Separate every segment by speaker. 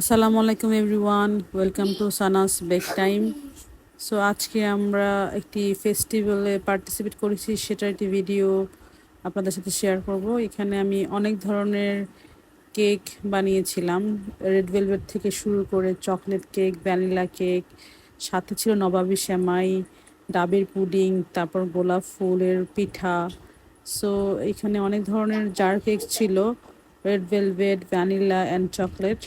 Speaker 1: আসসালামু আলাইকুম everyone, welcome to Sana's bake time. So আজকে আমরা একটি ফেস্টিভ্যালে পার্টিসিপেট করেছি, সেটার একটি ভিডিও আপনাদের সাথে শেয়ার করব। এখানে আমি অনেক ধরনের কেক বানিয়েছিলাম। রেড ভেলভেট থেকে শুরু করে চকলেট কেক, ভ্যানিলা কেক, সাথে ছিল নবাবী শ্যামাই ডাবের পুডিং, তারপর গোলাপ ফুলের পিঠা। সো এখানে অনেক ধরনের জার কেক ছিল, red velvet, vanilla, and chocolate.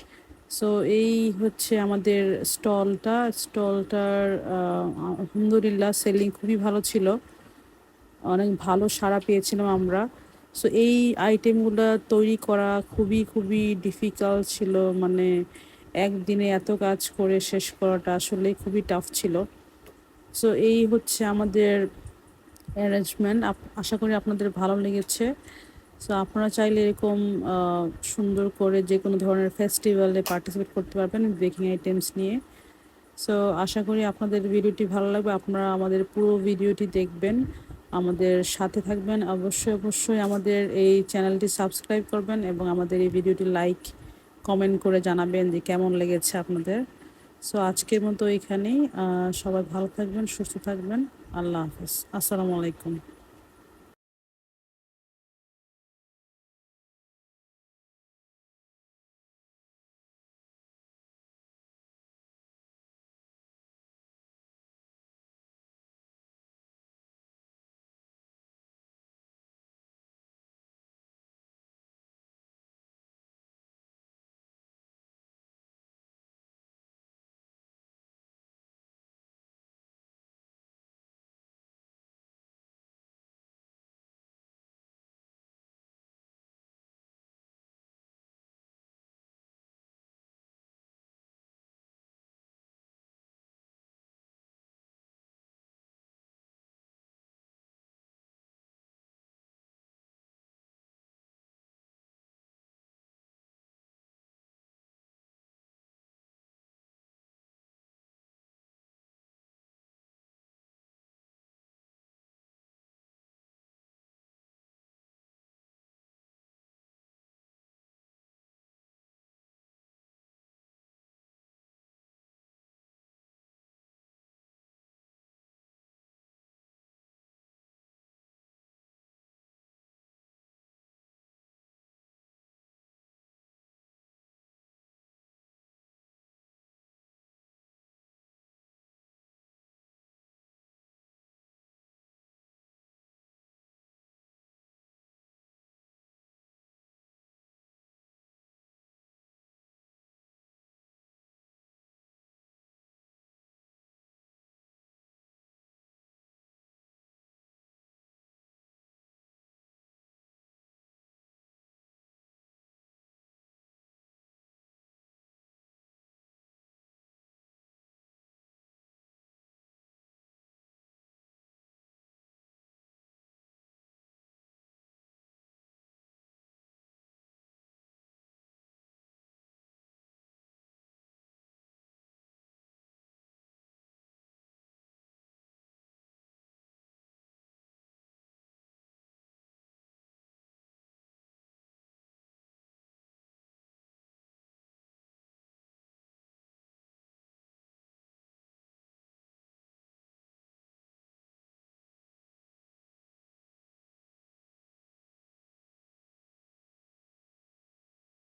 Speaker 1: So এই হচ্ছে আমাদের স্টলটা। স্টলটার আলহামদুলিল্লাহ সেলিং খুবই ভালো ছিল। অনেক ভালো সাড়া পেয়েছিলাম আমরা। সো এই আইটেমগুলো তৈরি করা খুবই খুবই ডিফিকাল্ট ছিল। মানে একদিনে এত কাজ করে শেষ করাটা আসলে খুবই টাফ ছিল। সো এই হচ্ছে আমাদের অ্যারেঞ্জমেন্ট আশা করি আপনাদের ভালো লেগেছে। সো আপনারা চাইলে এরকম সুন্দর করে যে কোনো ধরনের ফেস্টিভ্যালে পার্টিসিপেট করতে পারবেন বেকিং আইটেমস নিয়ে। সো আশা করি আপনাদের ভিডিওটি ভালো লাগবে। আপনারা আমাদের পুরো ভিডিওটি দেখবেন। আমাদের সাথে থাকবেন। অবশ্যই অবশ্যই আমাদের এই চ্যানেলটি সাবস্ক্রাইব করবেন এবং আমাদের এই ভিডিওটি লাইক কমেন্ট করে জানাবেন যে কেমন লেগেছে আপনাদের। সো আজকের মতো এখানেই। সবাই ভালো থাকবেন, সুস্থ থাকবেন। আল্লাহ হাফিজ। আসসালামু আলাইকুম।